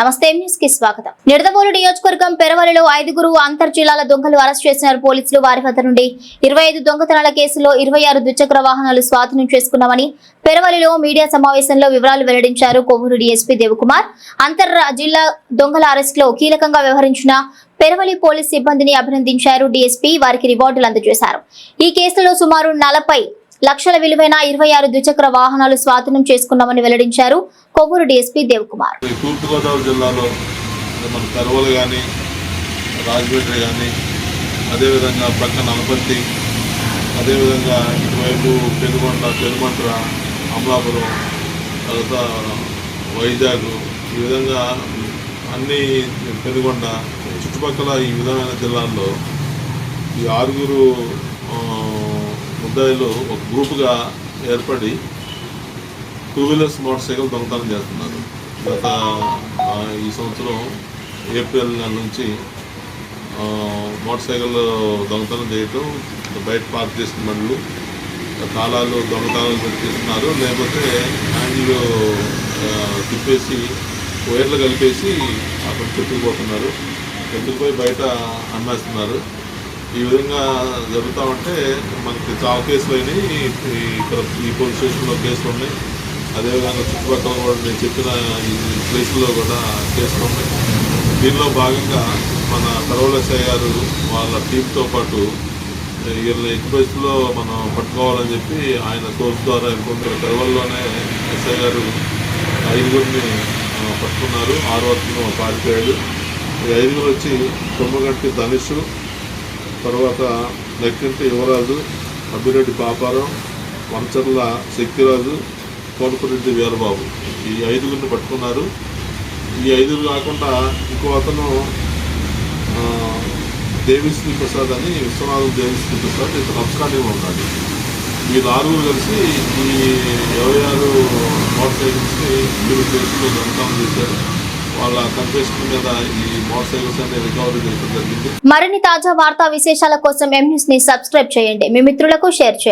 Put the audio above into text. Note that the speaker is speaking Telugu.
నమస్తే న్యూస్కి స్వాగతం. నిడదవోలు నియోజకవర్గం పెరవలిలో ఐదుగురు అంతర్ జిల్లాల దొంగలు అరెస్ట్ చేసినారు పోలీసులు. వారి వద్ద నుండి ఇరవై ఐదు దొంగతనాల కేసులో ఇరవై ఆరు ద్విచక్ర వాహనాలు స్వాధీనం చేసుకున్నామని పెరవలిలో మీడియా సమావేశంలో వివరాలు వెల్లడించారు కొవ్వూరు డీఎస్పీ దేవకుమార్. అంతర్ జిల్లా దొంగల అరెస్టులో కీలకంగా వ్యవహరించిన పెరవలి పోలీస్ సిబ్బందిని అభినందించారు డిఎస్పీ. వారికి రివార్డులు అందజేశారు. ఈ కేసులో సుమారు నలభై లక్షల విలువైన ఇరవై ఆరు ద్విచక్ర వాహనాలు స్వాధీనం చేసుకున్నామని వెల్లడించారు కొవ్వూరు డీఎస్పీ దేవకుమార్. ఈ తూర్పుగోదావరి జిల్లాలో మన కరువలు కానీ రాజమండ్రి కానీ అదేవిధంగా పక్క నలపర్తి అదేవిధంగా ఇటువైపు పెనుగొండ పెనుమంట్ర అమలాపురం తర్వాత వైజాగ్ ఈ విధంగా అన్ని పెనుగొండ చుట్టుపక్కల ఈ విధమైన జిల్లాల్లో ఈ ఆరుగురు ముద్దాయిలు ఒక గ్రూపుగా ఏర్పడి టూ వీలర్స్ మోటార్ సైకిల్ దొంగతనం చేస్తున్నారు. గత ఈ సంవత్సరం ఏప్రిల్ నెల నుంచి మోటార్ సైకిల్ దొంగతనం చేయటం బయట పార్క్ చేసిన బండ్లు తాళాలు దొంగతనాలు పెట్టిస్తున్నారు లేకపోతే హ్యాండిల్ తిప్పేసి వైర్లు కలిపేసి అక్కడ పెట్టుకుపోతున్నారు పెట్టుకుపోయి బయట అమ్మేస్తున్నారు? ఈ విధంగా జరుగుతూ ఉంటే మనకి చాలా కేసులు అయినాయి. ఇక్కడ ఈ పోలీస్ స్టేషన్లో కేసులు ఉన్నాయి. అదేవిధంగా చుట్టుపక్కల కూడా నేను చెప్పిన ఈ ప్లేసుల్లో కూడా కేసులు ఉన్నాయి. దీనిలో భాగంగా మన కరోలెస్ఐ గారు వాళ్ళ టీంతో పాటు వీళ్ళ ఎక్విప్మెంట్స్లో మనం పట్టుకోవాలని చెప్పి ఆయన సోర్స్ ద్వారా కొందరు కరవల్లోనే ఎస్ఐ గారు ఐదుగురిని పట్టుకున్నారు. ఆరు వరకు పారిపోయాడు. ఈ ఐదుగురు వచ్చి కొమ్మగంటి ధనుష్ తర్వాత నెక్కింటి యువరాజు అభిరెడ్డి పాపారం వంచర్ల శక్తిరాజు కోనపురెడ్డి వీరబాబు. ఈ ఐదుగురిని పట్టుకున్నారు. ఈ ఐదుగురు కాకుండా ఇంకో అతను దేవిశ్రీ ప్రసాద్ అని విశ్వనాథం దేవిశ్రీ ప్రసాద్ ఇతను అబ్స్కాండింగ్ ఉన్నాడు. వీళ్ళు ఆరుగురు కలిసి ఈ ఇరవై ఆరు మోటార్ సైకిల్స్ని వీళ్ళు కేసులో దొంగతనం చేశారు? మరిన్ని తాజా వార్తా విశేషాల కోసం ఎం న్యూస్ని సబ్స్క్రైబ్ చేయండి. మీ మిత్రులకు షేర్ చేయండి.